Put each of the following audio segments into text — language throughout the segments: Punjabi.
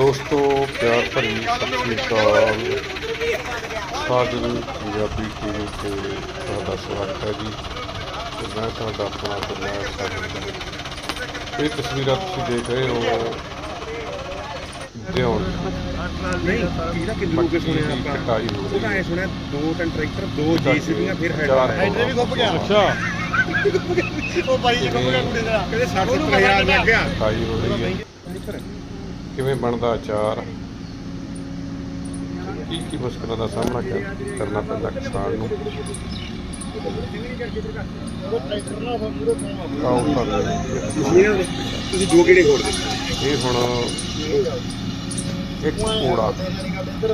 ਦੋਸਤੋ ਪਿਆਰ ਭਰੀ ਸਤਿ ਸ੍ਰੀ ਅਕਾਲ। ਸਾਜਨ ਪੰਜਾਬੀ ਟੀਵੀ ਤੇ ਤੁਹਾਡਾ ਸਵਾਗਤ ਹੈ ਜੀ। ਤੇ ਮੈਂ ਤੁਹਾਡਾ ਆਪਣਾ ਗੁਰਨਾਮ ਸਾਜਨ ਇਹ ਤਸਵੀਰਾਂ ਤੁਸੀਂ ਦੇਖ ਰਹੇ ਹੋ। ਦਿਉਣ ਨਹੀਂ ਇਹਦਾ ਕਿੰਨੂ ਕੇ ਸੁਣਿਆ ਆਪਾਂ ਕਟਾਈ ਹੋ ਰਹੀ ਉਹਦਾ ਐ ਸੁਣਿਆ ਦੋ ਤਿੰਨ ਟਰੈਕਟਰ ਦੋ ਜੀਸੀਬੀਆਂ ਫਿਰ ਚਾਰ ਹੈਡਰ। ਵੀ ਖੁੱਭ ਗਿਆ। ਅੱਛਾ। ਉਹ ਬਾਈ ਜੀ ਖੁੱਭ ਗਿਆ ਕੁੜੀ ਦਾ। ਕਹਿੰਦੇ 60 ਹਜ਼ਾਰ ਲੱਗ ਗਿਆ। ਕਟਾਈ ਹੋ ਰਹੀ ਹੈ। ਕਿਵੇਂ ਬਣਦਾ ਅਚਾਰ? ਕੀ ਕੀ ਮੁਸ਼ਕਲਾਂ ਦਾ ਸਾਹਮਣਾ ਕਰ- ਕਰਨਾ ਪੈਂਦਾ ਕਿਸਾਨ ਨੂੰ? ਤੁਸੀਂ ਦੋ ਕਿਹੜੇ ਖੋਲਦੇ ਇਹ ਹੁਣ ਇੱਕ ਕੋੜਾ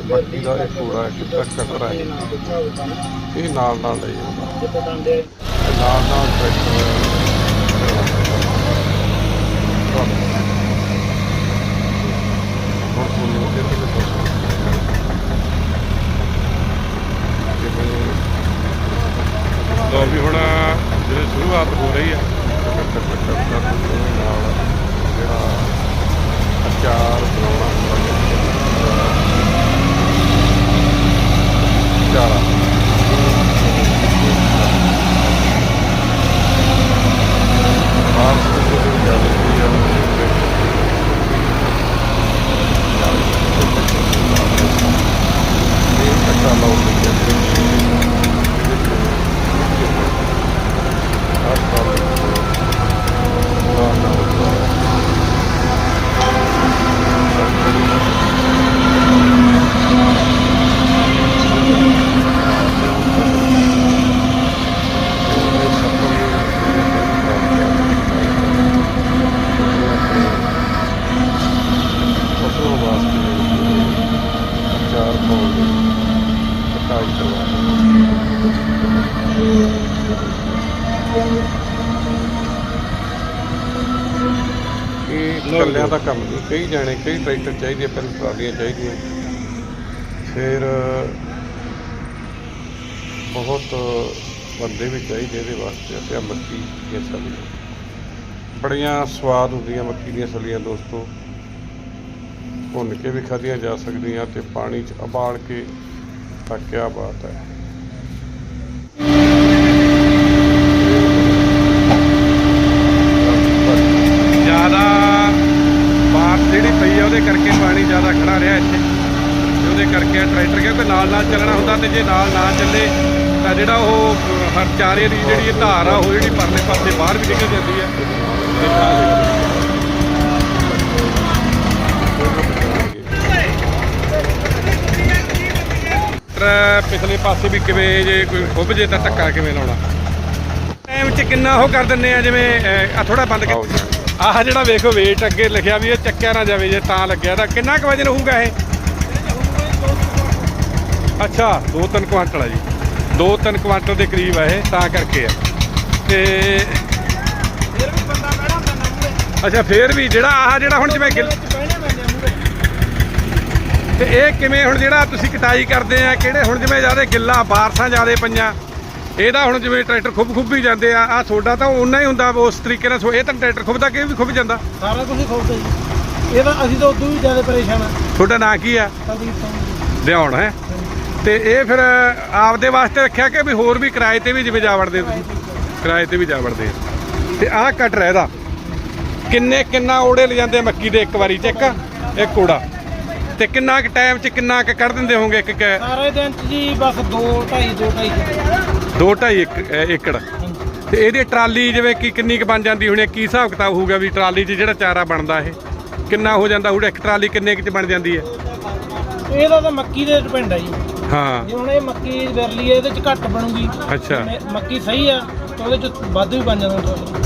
ਬੱਤੀ ਦਾ ਇੱਕ ਕੋੜਾ ਇੱਕ ਟਰੱਕ ਕਟਰ ਹੈ। ਇਹ ਨਾਲ ਨਾਲ ਲਈ ਨਾਲ ਨਾਲ ਟਰੈਕਟਰ ਹੁਣ ਤੁਹਾਨੂੰ ਇਹ ਤੇ ਦੱਸੋ ਲੋ ਵੀ ਹੁਣ ਜਿਹੜੀ ਸ਼ੁਰੂਆਤ ਹੋ ਰਹੀ ਹੈ ਨਾਲ ਜਿਹੜਾ ਅਚਾਰ ਬਣਾਉਣਾ ਹੁੰਦਾ ਚਾਰਾ ਬਾਹਰ ਤੋਂ ਜਿਹੜੀ ਗੱਲ ਹੁੰਦੀ ਆ ਇਹ ਕੱਟਾ ਲਾਉਂਦੇ ਜਾਂਦੇ ਹਰ ਸਾਲ ਨਾ ਨਾ ਫਸਲੋਂ ਵਾਸਤੇ ਚਾਰ ਪਾਉਣ ਕਰਵਾ ਇਹ ਦਾ ਕੰਮ ਨਹੀਂ ਕਈ ਜਾਣੇ ਕਈ ਟਰੈਕਟਰ ਚਾਹੀਦੇ ਪਰ ਟਰਾਲੀਆਂ ਚਾਹੀਦੀਆਂ। ਫਿਰ ਬਹੁਤ ਬੰਦੇ ਵੀ ਚਾਹੀਦੇ ਇਹਦੇ ਵਾਸਤੇ ਆਹ ਮੱਕੀ ਦੀਆਂ ਸਬਜ਼ੀਆਂ ਬੜੀਆਂ ਸਵਾਦ ਹੁੰਦੀਆਂ ਮੱਕੀ ਦੀਆਂ ਸਬਜ਼ੀਆਂ ਦੋਸਤੋ। ਭੁੰਨ ਕੇ ਵੀ ਖਾਧੀਆਂ ਜਾ ਸਕਦੀਆਂ ਤੇ ਪਾਣੀ 'ਚ ਉਬਾਲ ਕੇ ਤਾਂ ਕਿਆ ਬਾਤ ਹੈ। ਜ਼ਿਆਦਾ ਬਾਰਿਸ਼ ਜਿਹੜੀ ਪਈ ਆ, ਉਹਦੇ ਕਰਕੇ ਪਾਣੀ ਜ਼ਿਆਦਾ ਖੜਾ ਰਿਹਾ ਇੱਥੇ। ਤੇ ਉਹਦੇ ਕਰਕੇ ਇਹ ਟਰੈਕਟਰ ਕਿਉਂਕਿ ਨਾਲ ਨਾਲ ਚੱਲਣਾ ਹੁੰਦਾ, ਤੇ ਜੇ ਨਾਲ ਨਾ ਚੱਲੇ, ਤਾਂ ਜਿਹੜਾ ਉਹ ਹਰ ਚਾਰੇ ਦੀ ਜਿਹੜੀ ਧਾਰ ਆ, ਉਹ ਜਿਹੜੀ ਪਰਲੇ ਪਾਸੇ ਬਾਹਰ ਵੀ ਨਿਕਲ ਜਾਂਦੀ ਆ। ਤੇ ਤਾਂ ਟਰੈ ਪਿਛਲੇ ਪਾਸੇ ਵੀ ਕਿਵੇਂ ਜੇ ਕੋਈ ਖੁੱਭ ਜੇ ਤਾਂ ਧੱਕਾ ਕਿਵੇਂ ਲਾਉਣਾ? ਟਾਈਮ 'ਚ ਕਿੰਨਾ ਉਹ ਕਰ ਦਿੰਨੇ ਆ ਜਿਵੇਂ ਆ ਥੋੜਾ ਬੰਦ ਕਰ। ਆਹ ਜਿਹੜਾ ਵੇਖੋ weight ਅੱਗੇ ਲਿਖਿਆ ਵੀ ਇਹ ਚੱਕਿਆ ਨਾ ਜਾਵੇ ਜੇ ਤਾਂ ਲੱਗਿਆ। ਤਾਂ ਕਿੰਨਾ ਕੁ ਵਜਨ ਹੋਊਗਾ ਇਹ? ਅੱਛਾ 2-3 ਕੁਆਂਟਲ ਆ ਜੀ। 2-3 ਕੁਆਂਟਲ ਦੇ ਕਰੀਬ ਆ ਇਹ ਤਾਂ ਕਰਕੇ ਆ। ਤੇ ਅੱਛਾ ਫੇਰ ਵੀ ਜਿਹੜਾ ਆਹ ਜਿਹੜਾ ਹੁਣ ਜਿਵੇਂ ਗਿੱਲ ਤੇ ਇਹ ਕਿਵੇਂ ਹੁਣ ਜਿਹੜਾ ਤੁਸੀਂ ਕਟਾਈ ਕਰਦੇ ਆ ਕਿਹੜੇ ਹੁਣ ਜਿਵੇਂ ਜ਼ਿਆਦਾ ਗਿੱਲਾ ਬਾਰਸਾਂ ਜਿਆਦੇ ਪਈਆਂ ਇਹਦਾ ਹੁਣ ਜਿਵੇਂ ਟਰੈਕਟਰ ਖੁੱਬ ਖੁੱਬੀ ਜਾਂਦੇ ਆ ਆ ਤੁਹਾਡਾ ਤਾਂ ਓਨਾ ਹੀ ਹੁੰਦਾ ਵਾ ਉਸ ਤਰੀਕੇ ਨਾਲ ਸੋ ਇਹ ਤਾਂ ਟਰੈਕਟਰ ਖੁੱਬਦਾ ਕਿ ਇਹ ਵੀ ਖੁੱਬ ਜਾਂਦਾ। ਸਾਰਾ ਕੁਝ ਖੋਲਦਾ ਜੀ। ਇਹਦਾ ਅਸੀਂ ਤਾਂ ਉਦੋਂ ਵੀ ਜ਼ਿਆਦਾ ਪਰੇਸ਼ਾਨ ਆ। ਤੁਹਾਡਾ ਨਾਂ ਕੀ ਆ? ਲਿਆਉਣ ਹੈ? ਤੇ ਇਹ ਫਿਰ ਆਪਦੇ ਵਾਸਤੇ ਰੱਖਿਆ ਕਿ ਵੀ ਹੋਰ ਵੀ ਕਿਰਾਏ ਤੇ ਵੀ ਜਿਵੇਂ ਜਾ ਵੜਦੇ ਤੁਸੀਂ? ਕਿਰਾਏ ਤੇ ਵੀ ਜਾ ਵੜਦੇ ਤੇ ਆਹ ਕਟਰ ਹੈ ਇਹਦਾ। ਕਿੰਨੇ ਕਿੰਨਾ ਓੜੇ ਲੈ ਜਾਂਦੇ ਮੱਕੀ ਦੇ ਇੱਕ ਵਾਰੀ ਚ ਇੱਕ ਇੱਕ ਕੋੜਾ। ਤੇ ਕਿੰਨਾ ਕੁ ਟਾਈਮ ਚ ਕਿੰਨਾ ਕੁ ਕੱਢ ਦਿੰਦੇ ਹੋਵੋਗੇ ਇੱਕ ਇੱਕ- ਸਾਰੇ ਦਿਨ ਚ ਜੀ ਬਸ 2 2.5 2 2.5 ਦੋ ਢਾਈ ਇੱਕ ਅ, ਏਕੜ। ਤੇ ਇਹਦੀ ਟਰਾਲੀ ਜਿਵੇਂ ਕਿ ਕਿੰਨੀ ਕੁ ਬਣ ਜਾਂਦੀ ਹੋਣੀ ਹੈ? ਕੀ ਹਿਸਾਬ ਕਿਤਾਬ ਹੋਊਗਾ ਵੀ ਟਰਾਲੀ 'ਚ ਜਿਹੜਾ ਚਾਰਾ ਬਣਦਾ ਇਹ? ਕਿੰਨਾ ਹੋ ਜਾਂਦਾ ਹੋਊਗਾ ਇੱਕ ਟਰਾਲੀ ਕਿੰਨੇ ਕੁ 'ਚ ਬਣ ਜਾਂਦੀ ਹੈ? ਇਹਦਾ ਤਾਂ ਮੱਕੀ ਦੇ ਡਿਪੈਂਡ ਆ ਜੀ। ਹਾਂ। ਜੇ ਹੁਣ ਇਹ ਮੱਕੀ ਵਿਰਲੀ ਹੈ ਇਹਦੇ ਚ ਘੱਟ ਬਣੂਗੀ। ਅੱਛਾ। ਮੱਕੀ ਸਹੀ ਆ ਤਾਂ ਉਹਦੇ ਚ ਵੱਧ ਵੀ ਬਣ ਜਾਂਦਾ। ਟਰਾਲੀ।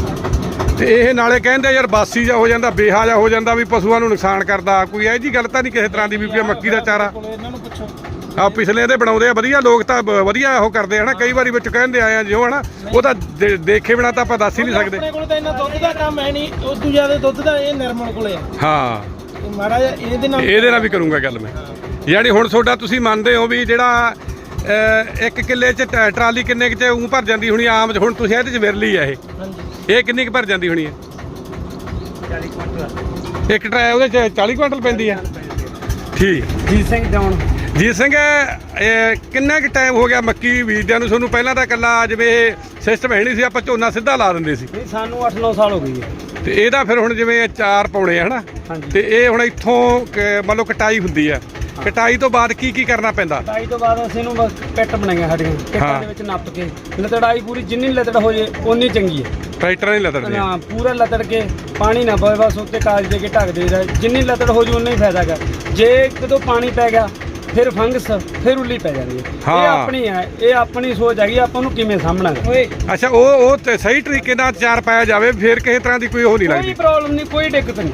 ਤੇ ਇਹ ਨਾਲੇ ਕਹਿੰਦੇ ਯਾਰ ਬਾਸੀ ਜਾ ਹੋ ਜਾਂਦਾ ਬੇਹਾ ਜਾ ਹੋ ਜਾਂਦਾ ਵੀ ਪਸ਼ੂਆਂ ਨੂੰ ਨੁਕਸਾਨ ਕਰਦਾ। ਕੋਈ ਇਹ ਜੀ ਗੱਲ ਤਾਂ ਨਹੀਂ ਕਿਸੇ ਤਰ੍ਹਾਂ ਦੀ ਵੀ ਮੱਕੀ ਦਾ ਚਾਰਾ। ਕੋਲੇ ਇਹਨਾਂ ਨੂੰ ਪੁੱਛੋ ਆ ਪਿਛਲੇ ਦੇ ਬਣਾਉਂਦੇ ਆ ਵਧੀਆ ਲੋਕ ਤਾਂ ਵਧੀਆ ਉਹ ਕਰਦੇ ਹਨਾ? ਕਈ ਵਾਰੀ ਵਿੱਚ ਕਹਿੰਦੇ ਆਏ ਆ ਜਿਉ ਹਨਾ? ਉਹ ਤਾਂ ਦੇਖੇ ਬਿਨਾ ਤਾਂ ਆਪਾਂ ਦੱਸ ਹੀ ਨਹੀਂ ਸਕਦੇ। ਆਪਣੇ ਕੋਲ ਤਾਂ ਇੰਨਾ ਦੁੱਧ ਦਾ ਕੰਮ ਹੈ ਨਹੀਂ ਉਦੋਂ ਜ਼ਿਆਦਾ ਦੁੱਧ ਦਾ ਇਹ ਨਿਰਮਲ ਕੋਲੇ ਆ। ਹਾਂ। ਇਹ ਮਾੜਾ ਇਹਦੇ ਨਾਲ ਇਹਦੇ ਨਾਲ ਵੀ ਕਰੂੰਗਾ ਗੱਲ ਮੈਂ। ਯਾਨੀ ਹੁਣ ਤੁਹਾਡਾ ਤੁਸੀਂ ਮੰਨਦੇ ਹੋ ਵੀ ਜਿਹੜਾ ਇੱਕ ਕਿੱਲੇ ਚ ਟਰਾਲੀ ਕਿੰਨੇ ਕੁ ਚ ਉਂ ਭਰ ਜਾਂਦੀ ਹੋਣੀ ਆਮ 'ਚ। ਹੁਣ ਤੁਸੀਂ ਇਹਦੇ ਚ ਵਿਰਲੀ ਆ ਇਹ। ਹਾਂਜੀ। ਇਹ ਕਿੰਨੀ ਕੁ ਭਰ ਜਾਂਦੀ ਹੋਣੀ ਹੈ? 40 ਕੁਇੰਟਲ ਇੱਕ ਟਰਾਇ ਉਹਦੇ ਚ 40 ਕੁਇੰਟਲ ਪੈਂਦੀ ਆ ਠੀਕ। ਜੀਤ ਸਿੰਘ ਡਾਉਣ। ਜੀ ਸਿੰਘ ਇਹ ਕਿੰਨਾ ਕੁ ਟਾਈਮ ਹੋ ਗਿਆ ਮੱਕੀ ਬੀਜਦਿਆਂ ਨੂੰ? ਤੁਹਾਨੂੰ ਪਹਿਲਾਂ ਤਾਂ ਇਕੱਲਾ ਜਿਵੇਂ ਸਿਸਟਮ ਹੈ ਨਹੀਂ ਸੀ ਆਪਾਂ ਝੋਨਾ ਸਿੱਧਾ ਲਾ ਦਿੰਦੇ ਸੀ। ਨਹੀਂ ਸਾਨੂੰ 8-9 ਸਾਲ ਹੋ ਗਈ ਹੈ ਤੇ ਇਹਦਾ ਫਿਰ ਹੁਣ ਜਿਵੇਂ ਇਹ ਚਾਰ ਪਾਉਣੇ ਹਨਾ। ਤੇ ਇਹ ਹੁਣ ਇੱਥੋਂ ਮੰਨ ਲਓ ਕਟਾਈ ਹੁੰਦੀ ਆ ਕਟਾਈ ਤੋਂ ਬਾਅਦ ਕੀ ਕੀ ਕਰਨਾ ਪੈਂਦਾ? ਕਟਾਈ ਤੋਂ ਬਾਅਦ ਅਸੀਂ ਨੂੰ ਬਸ ਪਿੱਟ ਬਣਾਈਆਂ ਸਾਡੀਆਂ ਹਾਂ। ਪਿੱਟਾਂ ਦੇ ਵਿੱਚ ਨੱਪ ਕੇ। ਲਤੜਾਈ ਪੂਰੀ ਜਿੰਨੀ ਲਤੜ ਹੋ ਜੇ ਓਨੀ ਚੰਗੀ ਹੈ। ਟਰੈਕਟਰ ਨਹੀਂ ਲੱਦਣੇ ਨਾ ਪੂਰਾ ਲਤੜ ਕੇ ਪਾਣੀ ਨਾ ਪਵੇ ਬਸ ਉੱਤੇ ਕਾਜ ਦੇ ਕੇ ਢੱਕ ਦੇਈਦਾ ਜਿੰਨੀ ਲਤੜ ਹੋ ਜੂ ਉਨਾ ਹੀ ਫਾਇਦਾ ਹੈਗਾ। ਜੇ ਕਦੋਂ ਪਾਣੀ ਪੈ ਗਿਆ ਫਿਰ ਫੰਗਸ ਫਿਰ ਉੱਲੀ ਪੈ ਜਾਂਦੀ ਹੈ। ਇਹ ਹਾਂ। ਆਪਣੀ ਹੈ ਇਹ ਆਪਣੀ ਸੋਚ ਹੈਗੀ ਆਪਾਂ ਨੂੰ ਕਿਵੇਂ ਸਾਹਮਣਾ ਹੈ ਅੱਛਾ ਉਹ ਉਹ ਤੇ ਸਹੀ ਤਰੀਕੇ ਨਾਲ ਚਾਰ ਪਾਇਆ ਜਾਵੇ ਫਿਰ ਕਿਸੇ ਤਰ੍ਹਾਂ ਦੀ ਕੋਈ ਉਹ ਨਹੀਂ ਕੋਈ ਲੱਗਦੀ। ਪ੍ਰੋਬਲਮ ਨਹੀਂ ਕੋਈ ਦਿੱਕਤ ਨਹੀਂ।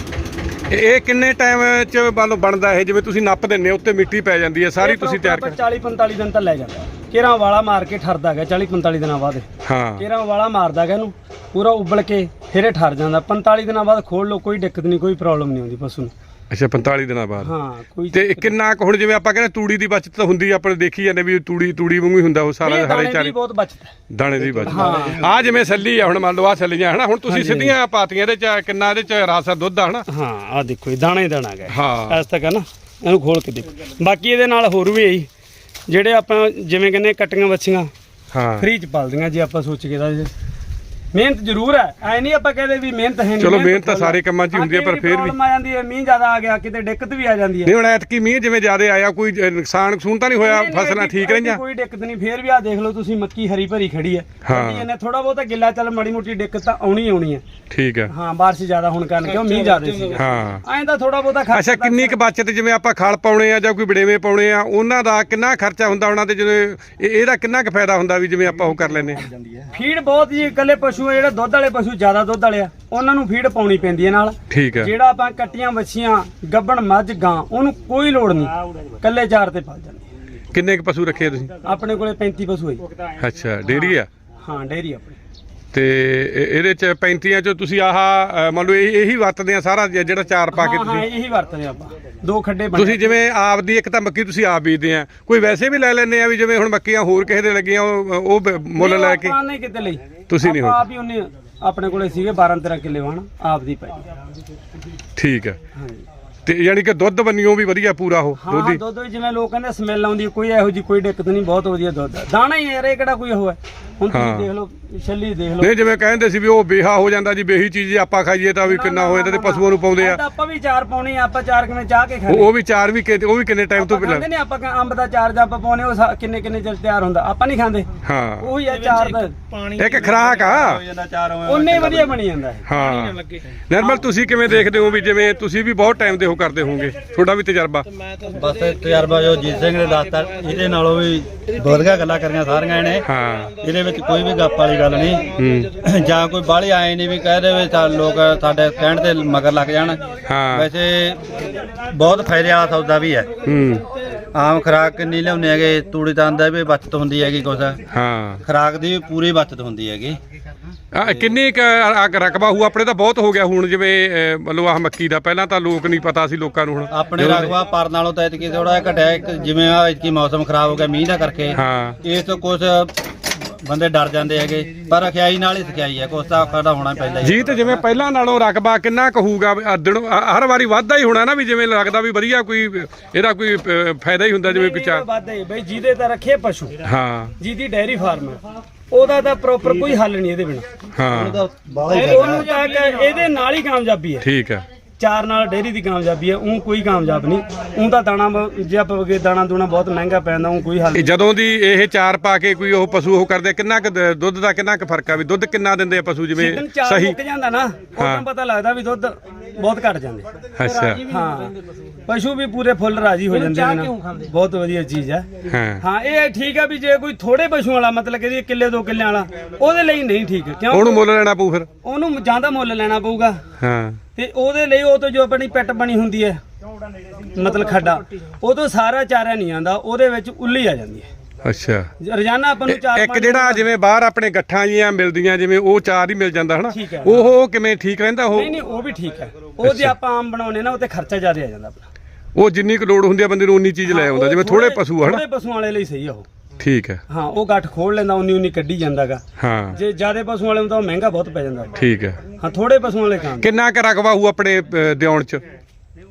ਇਹ- ਕਿੰਨੇ ਟਾਈਮ ਚ ਲਓ ਬਣਦਾ ਇਹ? ਜਿਵੇਂ ਤੁਸੀਂ ਨੱਪ ਦਿੰਦੇ ਹੋ ਉੱਤੇ ਮਿੱਟੀ ਪੈ ਜਾਂਦੀ ਹੈ ਸਾਰੀ ਤੁਸੀਂ ਤਿਆਰ ਕਰ 40 45 ਦਿਨ ਤਾਂ ਲੈ ਜਾਂਦਾ। ਕੇਰਾਂ ਵਾਲਾ ਮਾਰ ਕੇ ਠਰਦਾ ਹੈਗਾ 40 45 ਦਿਨਾਂ ਬਾਅਦ। ਹਾਂ। ਕੇਰਾਂ ਵਾਲਾ ਮਾਰਦਾ ਹੈਗਾ ਇਹਨੂੰ ਪੂਰਾ ਉਬਲ ਕੇ ਫਿਰ ਇਹ ਠਰ ਜਾਂਦਾ। 45 ਦਿਨਾਂ ਬਾਅਦ ਖੋਲ ਲਓ ਕੋਈ ਦਿੱਕਤ ਨਹੀਂ ਕੋਈ ਪ੍ਰੋਬਲਮ ਨਹੀਂ ਆਉਂਦੀ ਪਸ਼ੂ ਨੂੰ। ਅੱਛਾ 45 ਦਿਨਾਂ ਬਾਅਦ ਹਾਂ ਕੋਈ ਤੇ ਕਿੰਨਾ ਕੁ ਹੁਣ ਜਿਵੇਂ ਆਪਾਂ ਕਹਿੰਦੇ ਤੂੜੀ ਦੀ ਬਚਤ ਹੁੰਦੀ ਆ, ਆਪਾਂ ਦੇਖੀ ਜਾਂਦੇ ਵੀ ਤੂੜੀ ਤੂੜੀ ਵਾਂਗੂ ਹੀ ਹੁੰਦਾ ਉਹ ਸਾਰਾ ਇਹ ਹਰੇ ਦੀ ਚਾਰੇ ਬਹੁਤ ਬਚਦਾ ਹੈ। ਦਾਣੇ ਦੀ ਬਚਤ। ਆ ਜਿਵੇਂ ਸੱਲੀ ਆ ਹੁਣ ਮੰਨ ਲਓ ਆ ਸੱਲੀਆਂ ਹਨਾ ਹੁਣ ਤੁਸੀਂ ਸਿੱਧੀਆਂ ਪਾਤੀਆਂ ਇਹਦੇ ਚ ਕਿੰਨਾ ਇਹਦੇ ਚ ਰਾਸਾ ਦੁੱਧ ਆ ਹਨਾ ਹਾਂ ਆ ਦੇਖੋ ਇਹ ਦਾਣਾ ਹੀ ਦਾਣਾ ਹੈਗਾ ਹਾਂ। ਇਸ ਤੱਕ ਹੈ ਨਾ ਇਹਨੂੰ ਖੋਲ ਕੇ ਦੇਖੋ ਬਾਕੀ ਇਹਦੇ ਨਾਲ ਹੋਰ ਵੀ ਹੈ ਜੀ। ਜਿਹੜੇ ਆਪਾਂ ਜਿਵੇਂ ਕਹਿੰਦੇ ਕਟੀਆਂ ਵੱਛੀਆਂ ਹਾਂ ਫ੍ਰੀ ਚ ਪਾਲਦੀਆਂ ਜੇ ਆਪਾਂ ਸੋਚ ਕੇ ਤਾਂ। ਮਿਹਨਤ ਜ਼ਰੂਰ ਹੈ। ਐ ਨਹੀਂ ਆਪਾਂ ਕਹਦੇ ਵੀ ਮਿਹਨਤ ਹੈ ਨਹੀਂ ਚਲੋ ਮਿਹਨਤ ਤਾਂ ਸਾਰੇ ਕੰਮਾਂ 'ਚ ਹੀ ਹੁੰਦੀ ਹੈ, ਪਰ ਫਿਰ ਵੀ- ਆ ਜਾਂਦੀ ਹੈ ਮੀਂਹ ਜ਼ਿਆਦਾ ਆ ਗਿਆ ਕਿਤੇ ਦਿੱਕਤ ਵੀ ਆ ਜਾਂਦੀ ਹੈ। ਨਹੀਂ ਹੁਣ ਐਤਕੀ ਮੀਂਹ ਜਿਵੇਂ ਜ਼ਿਆਦਾ ਆਇਆ ਕੋਈ ਨੁਕਸਾਨ ਨੁਕਸਾਨ ਤਾਂ ਨਹੀਂ ਹੋਇਆ ਫਸਲਾਂ ਠੀਕ ਰਹੀਆਂ? ਕੋਈ ਦਿੱਕਤ ਨਹੀਂ ਫੇਰ ਵੀ ਆ ਦੇਖ ਲਓ ਤੁਸੀਂ ਮੱਕੀ ਹਰੀ ਭਰੀ ਖੜੀ ਹੈ। ਹਾਂ। ਇਹਨੇ ਥੋੜਾ ਬਹੁਤਾ ਗਿੱਲਾ ਚੱਲ ਮਾੜੀ ਮੋਟੀ ਦਿੱਕਤ ਤਾਂ ਆਉਣੀ ਆਉਣੀ ਹੈ। ਠੀਕ ਹੈ। ਹਾਂ ਬਾਰਿਸ਼ ਜ਼ਿਆਦਾ ਹੋਣ ਕਾਰਨ ਕਿਉਂ ਮੀਂਹ ਜ਼ਿਆਦਾ ਸੀ। ਹਾਂ। ਐਂ ਤਾਂ ਥੋੜਾ ਬਹੁਤਾ ਖਰਚਾ ਅੱਛਾ ਕਿੰਨੀ ਕੁ ਬਚਤ ਜਿਵੇਂ ਆਪਾਂ ਖਲ ਪਾਉਣੇ ਆ ਜਾਂ ਕੋਈ ਬੜੇਵੇਂ ਪਾਉਣੇ ਆ ਉਹਨਾਂ ਦਾ ਕਿੰਨਾ ਖਰਚਾ ਹੁੰਦਾ ਉਹਨਾਂ ਤੇ ਜਿਵੇਂ ਇਹ- ਇਹਦਾ ਕਿੰਨਾ ਕੁ ਫਾਇਦਾ ਹੁੰਦਾ ਵੀ ਜਿਵੇਂ ਆਪਾਂ ਉਹ ਕਰ ਲੈਨੇ ਫੀਡ ਬਹੁਤ ਜੀ ਇਕੱਲੇ ਪਸ਼ੂ ਆ ਜਿਹੜੇ ਦੁੱਧ ਵਾਲੇ ਪਸ਼ੂ ਜ਼ਿਆਦਾ ਦੁੱਧ ਵਾਲੇ ਆ ਉਹਨਾਂ ਨੂੰ ਫੀਡ ਪਾਉਣੀ ਪੈਂਦੀ ਹੈ ਨਾਲ। ਠੀਕ ਹੈ। ਜਿਹੜਾ ਆਪਾਂ ਕੱਟੀਆਂ ਵੱਛੀਆਂ ਗੱਬਣ ਮੱਝ ਗਾਂ ਉਹਨੂੰ ਕੋਈ ਲੋੜ ਨਹੀਂ। ਇਕੱਲੇ ਚਾਰ ਤੇ ਪਲ ਜਾਂਦੀ। ਕਿੰਨੇ ਕੁ ਪਸ਼ੂ ਰੱਖੇ ਤੁਸੀਂ? ਆਪਣੇ ਕੋਲੇ 35 ਪਸ਼ੂ ਹੈ ਜੀ। ਅੱਛਾ ਡੇਰੀ ਆ? ਹਾਂ ਡੇਰੀ ਆਪਣੀ। ਤੇ ਇਹ- ਇਹਦੇ ਚ 35ਾਂ ਚ ਤੁਸੀਂ ਆਹ ਅ, ਮੰਨ ਲਓ ਇਹ- ਇਹੀ ਵਰਤਦੇ ਆ ਸਾਰਾ ਜ- ਜਿਹੜਾ ਚਾਰ ਪਾ ਕੇ ਹਾਂ ਹਾਂ ਤੁਸੀਂ? ਇਹੀ ਵਰਤਦੇ ਆਪਾਂ। ਦੋ ਖੱਡੇ ਬਣੇ ਤੁਸੀਂ ਜਿਵੇਂ ਆਪ ਦੀ ਇੱਕ ਤਾਂ ਮੱਕੀ ਤੁਸੀਂ ਆਪ ਬੀਜਦੇ ਆ। ਕੋਈ ਵੈਸੇ ਵੀ ਲੈ ਲੈਂਦੇ ਆ ਵੀ ਜਿਵੇਂ ਹੁਣ ਮੱਕੀਆਂ ਹੋਰ ਕਿਸੇ ਦੇ ਲੱਗੀਆਂ ਉਹ ਉਹ ਬ- ਮੁੱਲ ਲੈ ਕੇ ਆਪਾਂ ਨਹੀਂ ਕਿਤੇ ਲਈ। ਤੁਸੀਂ ਨਹੀਂ ਆਪਾਂ ਹੀ ਉਹਨੇ ਆਪਣੇ ਕੋਲੇ ਸੀਗੇ 12 13 ਕਿੱਲੇ ਵਾਣ ਆਪ ਦੀ ਪਾਈ ਠੀਕ ਹੈ। ਹਾਂਜੀ। ਤੇ ਯਾਨੀ ਕਿ ਦੁੱਧ ਬੰਨਿਓ ਵੀ ਵਧੀਆ ਪੂਰਾ ਉਹ ਹਾਂ ਦੁੱਧੀ। ਦੁੱਧ ਵੀ ਜਿਵੇਂ ਲੋਕ ਕਹਿੰਦੇ ਸਮੈਲ ਆਉਂਦੀ ਹੈ, ਕੋਈ ਇਹੋ ਜੀ ਕੋਈ ਦਿੱਕਤ ਨਹੀਂ ਬਹੁਤ ਵਧੀਆ ਦੁੱਧ ਹੈ। ਦਾਣਾ ਹੀ ਯਾਰ ਇਹ ਕਿਹੜਾ ਕੋਈ ਉਹ ਹੈ? ਹੁਣ ਤੁਸੀਂ ਹਾਂ। ਦੇਖ ਲਓ ਛੱਲੀ ਦੇਖ ਲਓ। ਨਹੀਂ ਜਿਵੇਂ ਕਹਿੰਦੇ ਸੀ ਵੀ ਉਹ ਬੇਹਾ ਹੋ ਜਾਂਦਾ ਜੀ ਬੇਹੀ ਚੀਜ਼ ਜੇ ਆਪਾਂ ਖਾਈਏ ਤਾਂ ਵੀ ਕਿੰਨਾ ਹੋ ਜਾਂਦਾ ਤੇ ਪਸ਼ੂਆਂ ਨੂੰ ਪਾਉਂਦੇ ਆ। ਤਾਂ ਆਪਾਂ ਵੀ ਚਾਰ ਪਾਉਣੇ ਆ ਆਪਾਂ ਚਾਰ ਕਿਵੇਂ ਚਾਹ ਕੇ ਉਹ ਖਾਣੇ ਉਹ ਵੀ ਚਾਰ ਵੀ ਕਿ- ਉਹ ਵੀ ਕਿੰਨੇ ਟਾਈਮ ਤੋਂ ਆਪਾਂ ਪਹਿਲਾਂ? ਖਾਂਦੇ ਨੇ ਆਪਾਂ ਕਹਿੰਦੇ ਅੰਬ ਦਾ ਚਾਰ ਜਦ ਆਪਾਂ ਪਾਉਣੇ ਉਹ ਸਾ- ਕਿੰਨੇ ਕਿੰਨੇ ਚਿਰ ਤਿਆਰ ਹੁੰਦਾ। ਆਪਾਂ ਨਹੀਂ ਖਾਂਦੇ। ਹਾਂ। ਉਹੀ ਆ ਚਾਰ ਦਾ। ਇੱਕ ਖਰਾਕ ਆ। ਉਹਨੇ ਹੀ ਵਧੀਆ ਬਣੀ ਜਾਂਦਾ ਹੈ। ਹਾਂ ਨਰਮਲ ਤੁਸੀਂ ਕਿਵੇਂ ਦੇਖਦੇ ਹੋ ਵੀ ਜਿਵੇਂ ਤੁਸੀਂ ਵੀ ਬਹੁਤ ਟਾਈਮ ਦੇ ਉਹ ਕਰਦੇ ਹੋਵੋਗੇ? ਤੁਹਾਡਾ ਵੀ ਤਜਰਬਾ। ਬਸ ਤਜਰਬਾ ਜੋ ਜੀਤ ਸਿੰਘ ਨੇ ਦੱਸਤਾ ਇਹਦੇ ਨਾਲੋਂ ਵੀ ਵਧੀਆ ਗੱਲਾਂ ਕਰੀਆਂ ਸਾਰੀਆਂ ਇਹਨੇ। ਹਾਂ। ਇਹਦੇ ਵਿੱਚ ਕੋਈ ਵੀ ਗੱਪ ਵਾਲੀ ਗੱਲ ਨਹੀਂ। ਹੂੰ। ਜਾਂ ਕੋਈ ਬਾਹਲੀ ਆਏ ਨਹੀਂ ਵੀ ਕਹਿ ਦੇਵੇ ਤਾਂ ਲੋਕ ਸਾਡੇ ਕਹਿਣ ਤੇ ਮਗਰ ਲੱਗ ਜਾਣ। ਹਾਂ। ਵੈਸੇ ਬਹੁਤ ਫਾਇਦੇ ਵਾਲਾ ਸੌਦਾ ਵੀ ਹੈ। ਹੂੰ। ਆਮ ਖਰਾਕ ਕਿੰਨੀ ਲਿਆਉਂਦੇ ਹੈਗੇ ਤੂੜੀ ਤਾਂ ਆਂਦਾ ਵੀ ਬਚਤ ਹੁੰਦੀ ਹੈਗੀ ਕੁਛ। ਹਾਂ। ਖਰਾਕ ਦੀ ਵੀ ਪੂਰੀ ਬਚਤ ਹੁੰਦੀ ਹੈਗੀ। ਆ, ਕਿੰਨੀ ਕੁ ਆ ਰਕਬਾ ਹੋਊ ਆਪਣੇ ਤਾਂ ਬਹੁਤ ਹੋ ਗਿਆ ਹੁਣ ਜਿਵੇਂ ਮਤਲਬ ਆਹ ਮੱਕੀ ਦਾ। ਪਹਿਲਾਂ ਤਾਂ ਲੋਕ ਨਹੀਂ ਪਤਾ ਸੀ ਲੋਕਾਂ ਨੂੰ ਹੁਣ। ਆਪਣੇ ਦੇ- ਰਕਬਾ ਪਰ ਨਾਲੋਂ ਤਾਂ ਇਤਕੀ ਥੋੜਾ ਘਟਿਆ। ਜਿਵੇਂ ਆ ਇਤਕੀ ਮੌਸਮ ਖਰਾਬ ਹੋ ਗਿਆ ਮੀਂਹ ਦਾ ਕਰਕੇ। ਹਾਂ। ਇਸ ਤੋਂ ਕੁਝ ਬੰਦੇ ਡਰ ਜਾਂਦੇ ਹੈਗੇ ਪਰ ਅਖਿਆਈ ਨਾਲ ਹੀ ਸਿਖਿਆਈ ਹੈ ਕੁਛ ਤਾਂ ਔਖਾ ਤਾਂ ਹੋਣਾ ਹੀ ਪੈਂਦਾ ਹੀ। ਹੈ। ਜੀ ਤੇ ਜਿਵੇਂ ਪਹਿਲਾਂ ਨਾਲੋਂ ਰਕਬਾ ਕਿੰਨਾ ਕਹੂਗਾ ਦਿਨ ਹਰ ਵਾਰੀ ਵੱਧਦਾ ਹੀ ਹੋਣਾ ਨਾ ਵੀ ਜਿਵੇਂ ਲੱਗਦਾ ਵੀ ਵਧੀਆ ਕੋਈ ਇਹਦਾ ਕੋਈ ਫਾਇਦਾ ਹੀ ਹੁੰਦਾ ਜਿਵੇਂ ਕੋਈ ਚਾ ਵਾਧੇ ਬਈ ਜਿਹਦੇ ਤਾਂ ਰੱਖੇ ਪਸ਼ੂ ਹਾਂ। ਜਿਹਦੀ ਡੈਰੀ ਫਾਰਮ ਹੈ ਉਹਦਾ ਤਾਂ ਪ੍ਰੋਪਰ ਕੋਈ ਹੱਲ ਨਹੀਂ ਇਹਦੇ ਬਿਨਾ। ਹਾਂ। ਉਹਨੂੰ ਤਾਂ ਕਿ ਇਹਦੇ ਨਾਲ ਹੀ ਕਾਮਯਾਬੀ ਹੈ। ਠੀਕ ਹੈ। ਚਾਰ ਨਾਲ ਡੇਰੀ ਦੀ ਕਾਮਯਾਬੀ ਹੈ ਉਹ ਕੋਈ ਕਾਮਯਾਬ ਨਹੀਂ। ਉਹ ਤਾਂ ਦਾਣਾ ਬ- ਜੇ ਆਪਾਂ ਵਗੇ ਦਾਣਾ ਦੂਣਾ ਬਹੁਤ ਮਹਿੰਗਾ ਪੈਂਦਾ ਉਹ ਕੋਈ ਹੱਲ ਇਹ ਜਦੋਂ ਦੀ ਇਹ ਚਾਰ ਪਾ ਕੇ ਕੋਈ ਉਹ ਪਸ਼ੂ ਉਹ ਕਰਦੇ ਕਿੰਨਾ ਕੁ ਦ- ਦੁੱਧ ਦਾ ਕਿੰਨਾ ਕੁ ਫ਼ਰਕ ਆ ਵੀ ਦੁੱਧ ਕਿੰਨਾ ਦਿੰਦੇ ਆ ਪਸ਼ੂ ਜਿਵੇਂ ਜਿੱਦਣ ਚਾਰ ਸਹੀ? ਮੁੱਕ ਜਾਂਦਾ ਨਾ ਹਾਂ। ਉਦੋਂ ਪਤਾ ਲੱਗਦਾ ਵੀ ਦੁੱਧ ਬਹੁਤ ਘਟ ਜਾਂਦੇ। ਅੱਛਾ। ਹਾਂ। ਪਸ਼ੂ ਵੀ। ਪੂਰੇ ਫੁੱਲ ਰਾਜੀ ਹੋ ਜਾਂਦੇ ਨੇ। ਬਹੁਤ ਵਧੀਆ ਚੀਜ਼ ਹੈ ਹਾਂ। ਹਾਂ ਇਹ ਠੀਕ ਹੈ ਵੀ ਜੇ ਕੋਈ ਥੋੜੇ ਪਸ਼ੂ ਵਾਲਾ ਮਤਲਬ ਕਿ ਜੀ ਕਿੱਲੇ ਦੋ ਕਿੱਲੇ ਵਾਲਾ ਉਹਦੇ ਲਈ ਨਹੀਂ ਠੀਕ। ਕਿਉਂ? ਉਹਨੂੰ ਮੁੱਲ ਲੈਣਾ ਪਊ ਫਿਰ। ਉਹਨੂੰ ਜ਼ਿਆਦਾ ਮੁੱਲ ਲੈਣਾ ਪਊਗਾ। ਹਾਂ। ਤੇ ਉਹਦੇ ਲਈ ਉਹ ਤੋਂ ਜੋ ਆਪਣੀ ਪੈਟ ਬਣੀ ਹੁੰਦੀ ਹੈ ਮਤਲਬ ਖੱਡਾ ਉਹ ਤੋਂ ਸਾਰਾ ਚਾਰਾ ਨਹੀਂ ਆਂਦਾ ਉਹਦੇ ਵਿੱਚ ਉੱਲੀ ਆ ਜਾਂਦੀ ਹੈ। ਅੱਛਾ। ਰੋਜ਼ਾਨਾ ਆਪਾਂ ਨੂੰ ਚਾਰ ਇੱਕ ਜਿਹੜਾ ਜਿਵੇਂ ਬਾਹਰ ਆਪਣੇ ਗੱਠਾਂ ਜੀਆਂ ਮਿਲਦੀਆਂ ਜਿਵੇਂ ਉਹ ਚਾਰ ਹੀ ਮਿਲ ਜਾਂਦਾ ਹਨਾ? ਠੀਕ ਹੈ। ਉਹ ਕਿਵੇਂ ਠੀਕ ਰਹਿੰਦਾ ਉਹ? ਨਹੀਂ ਨਹੀਂ ਉਹ ਵੀ ਠੀਕ ਹੈ। ਉਹ ਜੇ ਆਪਾਂ ਆਮ ਬਣਾਉਨੇ ਨਾ ਉਹ ਤੇ ਖਰਚਾ ਜ਼ਿਆਦਾ ਆ ਜਾਂਦਾ ਆਪਣਾ। ਉਹ ਜਿੰਨੀ ਕੁ ਲੋੜ ਹੁੰਦੀ ਆ ਬੰਦੇ ਨੂੰ ਉਨੀ ਚੀਜ਼ ਲੈ ਆਉਂਦਾ ਜਿਵੇਂ ਥੋੜੇ ਪਸ਼ੂ ਆ, ਹਨਾ? ਥੋੜੇ ਪਸ਼ੂਆਂ ਵਾਲੇ ਲਈ ਸਹੀ ਆ ਉਹ। ਠੀਕ ਹੈ। ਹਾਂ ਉਹ ਗੱਠ ਖੋਲ ਲੈਂਦਾ ਉਨੀ ਉਨੀ ਕੱਢੀ ਜਾਂਦਾਗਾ। ਹਾਂ। ਜੇ ਜ਼ਿਆਦੇ ਪਸ਼ੂਆਂ ਵਾਲੇ ਨੂੰ ਤਾਂ ਉਹ ਮਹਿੰਗਾ ਬਹੁਤ ਪੈ ਜਾਂਦਾ। ਠੀਕ ਹੈ। ਹਾਂ ਥੋੜੇ ਪਸ਼ੂਆਂ ਵਾਲੇ ਕੰਮ। ਕਿੰਨਾ ਕੁ ਰਕਬਾ ਹੋਊ ਆਪਣੇ ਦਿਉਣ ਚ?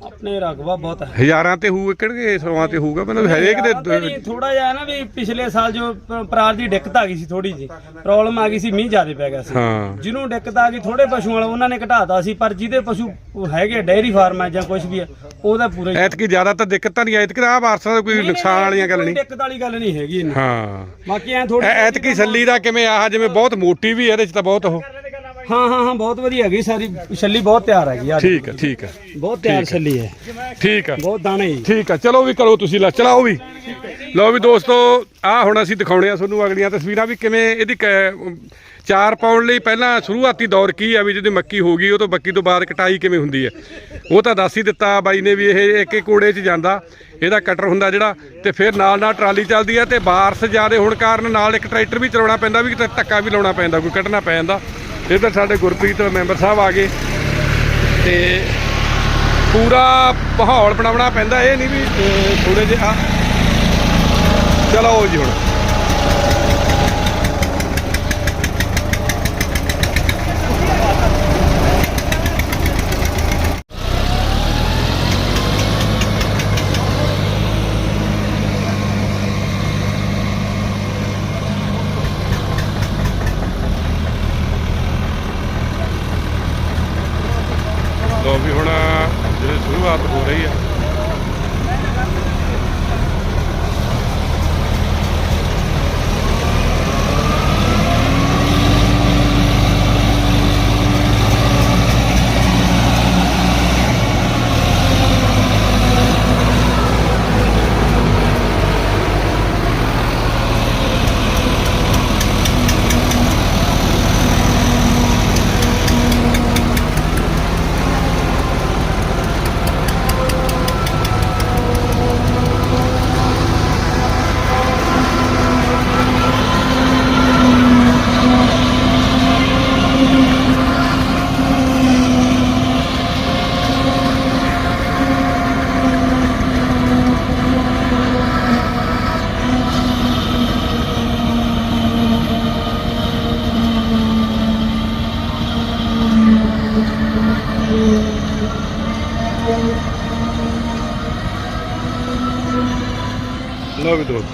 ਆਪਣੇ ਰਕਬਾ ਬਹੁਤ ਹੈ। ਹਜ਼ਾਰਾਂ ਤੇ ਹੋਊ ਕਿਹੜੇ ਸੌਆਂ ਤੇ ਹੋਊਗਾ ਮਤਲਬ ਹਰੇਕ ਦੇ ਥੋੜਾ ਜਿਹਾ ਨਾ ਵੀ ਪਿਛਲੇ ਸਾਲ ਜੋ ਪਰਾਰ ਦੀ ਦਿੱਕਤ ਆ ਗਈ ਸੀ ਥੋੜੀ ਜੀ ਪ੍ਰੋਬਲਮ ਆ ਗਈ ਸੀ ਮੀਂਹ ਜ਼ਿਆਦਾ ਪੈ ਗਿਆ ਸੀ। ਹਾਂ। ਜਿਹਨੂੰ ਦਿੱਕਤ ਆ ਗਈ ਥੋੜੇ ਪਸ਼ੂਆਂ ਵਾਲਾ ਉਹਨਾਂ ਨੇ ਘਟਾਤਾ ਸੀ ਪਰ ਜਿਹਦੇ ਪਸ਼ੂ ਹੈਗੇ ਡੇਅਰੀ ਫਾਰਮ ਹੈ ਜਾਂ ਕੁਝ ਵੀ ਹੈ ਉਹਦਾ ਪੂਰਾ ਐਤਕੀ ਜ਼ਿਆਦਾ ਤਾਂ ਦਿੱਕਤ ਤਾਂ ਨਹੀਂ ਐਤਕੀ ਆ ਵਾਰਸਾਂ ਦਾ ਕੋਈ ਨੁਕਸਾਨ ਵਾਲੀਆਂ ਗੱਲ ਨਹੀਂ। ਦਿੱਕਤ ਵਾਲੀ ਗੱਲ ਨਹੀਂ ਹੈਗੀ। ਹਾਂ। ਬਾਕੀ ਐ ਥੋੜੀ ਐਤਕੀ ਸੱਲੀ ਦਾ ਕਿਵੇਂ ਆਹ ਜਿਵੇਂ ਬਹੁਤ ਮੋਟੀ ਵੀ ਇਹਦੇ ਚ ਤਾਂ ਬਹੁਤ ਉਹ। ਹਾਂ ਹਾਂ ਹਾਂ ਬਹੁਤ ਵਧੀਆ ਹੈਗੀ ਸਾਰੀ ਛੱਲੀ ਬਹੁਤ ਤਿਆਰ ਹੈਗੀ ਆ ਠੀਕ ਹੈ ਠੀਕ ਹੈ। ਬਹੁਤ ਤਿਆਰ ਛੱਲੀ ਹੈ। ਠੀਕ ਹੈ। ਬਹੁਤ ਦਾਣੇ ਜੀ। ਠੀਕ ਹੈ ਚਲੋ ਵੀ ਕਰੋ ਤੁਸੀਂ ਲਾ ਚਲਾਓ ਵੀ। ਲਓ ਵੀ ਦੋਸਤੋ ਆ ਹੁਣ ਅਸੀਂ ਦਿਖਾਉਣੇ ਆ ਤੁਹਾਨੂੰ ਅਗਲੀਆਂ ਤਸਵੀਰਾਂ ਵੀ ਕਿਵੇਂ ਇਹਦੀ ਚਾਰ ਪਾਉਣ ਲਈ ਪਹਿਲਾਂ ਸ਼ੁਰੂਆਤੀ ਦੌਰ ਕੀ ਆ ਵੀ ਜਦੋਂ ਮੱਕੀ ਹੋ ਗਈ ਉਹ ਤੋਂ ਮੱਕੀ ਤੋਂ ਬਾਅਦ ਕਟਾਈ ਕਿਵੇਂ ਹੁੰਦੀ ਹੈ। ਉਹ ਤਾਂ ਦੱਸ ਹੀ ਦਿੱਤਾ ਬਾਈ ਨੇ ਵੀ ਇਹ ਇੱਕ ਇੱਕ ਕੋੜੇ 'ਚ ਜਾਂਦਾ ਇਹਦਾ ਕਟਰ ਹੁੰਦਾ ਜਿਹੜਾ ਤੇ ਫਿਰ ਨਾਲ ਨਾਲ ਟਰਾਲੀ ਚੱਲਦੀ ਹੈ ਤੇ ਬਾਰਸ ਜ਼ਿਆਦੇ ਹੋਣ ਕਾਰਨ ਨਾਲ ਇੱਕ ਟਰੈਕਟਰ ਵੀ ਚਲਾਉਣਾ ਪੈਂਦਾ ਵੀ ਧੱਕਾ ਵੀ ਲਾਉਣਾ ਪੈਂਦਾ ਕੋਈ ਕੱਢਣਾ ਪੈ ਜਾਂਦਾ। ਇੱਧਰ ਸਾਡੇ ਗੁਰਪ੍ਰੀਤ ਮੈਂਬਰ ਸਾਹਿਬ ਆ ਗਏ। ਤੇ ਪੂਰਾ ਮਾਹੌਲ ਬਣਾਉਣਾ ਪੈਂਦਾ, ਇਹ ਨਹੀਂ ਵੀ ਥੋੜੇ ਜਿਹਾ ਚਲੋ ਜੀ ਹੁਣ। Новый друг.